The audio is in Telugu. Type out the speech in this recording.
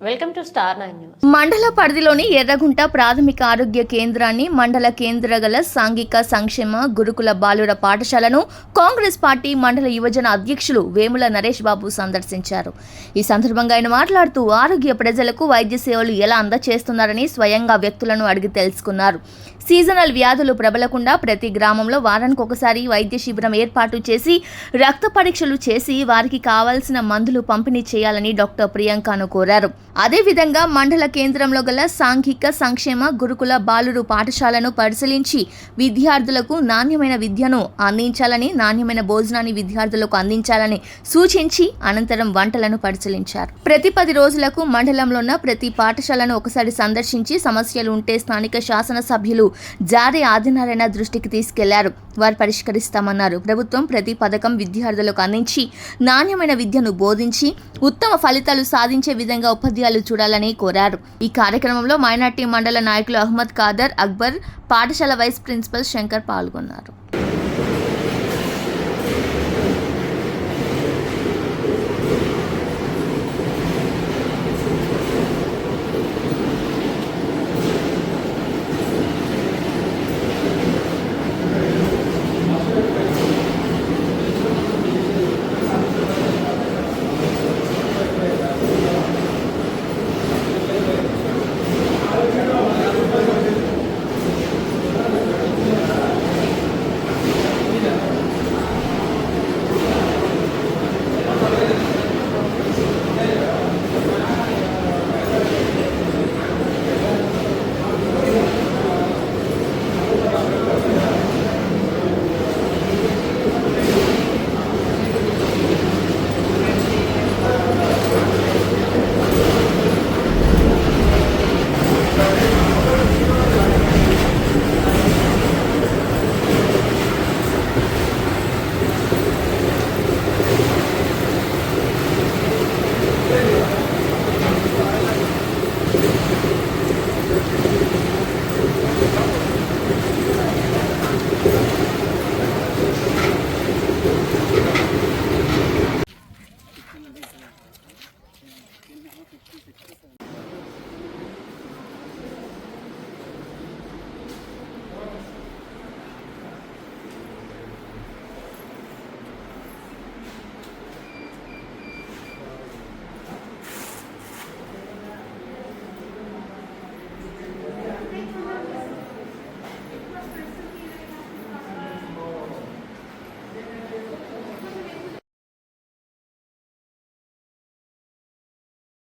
Welcome to star news. మండల పరిధిలోని ఎర్రగుంట ప్రాథమిక ఆరోగ్య కేంద్రాన్ని మండల కేంద్ర గల సాంఘిక సంక్షేమ గురుకుల బాలుర పాఠశాలను కాంగ్రెస్ పార్టీ మండల యువజన అధ్యక్షులు వేముల నరేష్ బాబు సందర్శించారు. ఈ సందర్భంగా ఆయన మాట్లాడుతూ ఆరోగ్య ప్రజలకు వైద్య సేవలు ఎలా అందజేస్తున్నారని స్వయంగా వ్యక్తులను అడిగి తెలుసుకున్నారు. సీజనల్ వ్యాధులు ప్రబలకుండా ప్రతి గ్రామంలో వారానికి ఒకసారి వైద్య శిబిరం ఏర్పాటు చేసి రక్త పరీక్షలు చేసి వారికి కావాల్సిన మందులు పంపిణీ చేయాలని డాక్టర్ ప్రియాంకను కోరారు. అదేవిధంగా మండల కేంద్రంలో గల సాంఘిక సంక్షేమ గురుకుల బాలురు పాఠశాలను పరిశీలించి విద్యార్థులకు నాణ్యమైన విద్యను అందించాలని నాణ్యమైన భోజనాన్ని విద్యార్థులకు అందించాలని సూచించి అనంతరం వంటలను పరిశీలించారు. ప్రతి పది రోజులకు మండలంలో ఉన్న ప్రతి పాఠశాలను ఒకసారి సందర్శించి సమస్యలు ఉంటే స్థానిక శాసనసభ్యులు జారీ ఆదినారాయణ దృష్టికి తీసుకెళ్ళారు. వారు పరిష్కరిస్తామన్నారు. ప్రభుత్వం ప్రతి పథకం విద్యార్థులకు అందించి నాణ్యమైన విద్యను బోధించి ఉత్తమ ఫలితాలు సాధించే విధంగా ఉపాధ్యాయులు చూడాలని కోరారు. ఈ కార్యక్రమంలో మైనార్టీ మండల నాయకులు అహ్మద్ ఖాదర్ అక్బర్ పాఠశాల వైస్ ప్రిన్సిపల్ శంకర్ పాల్గొన్నారు.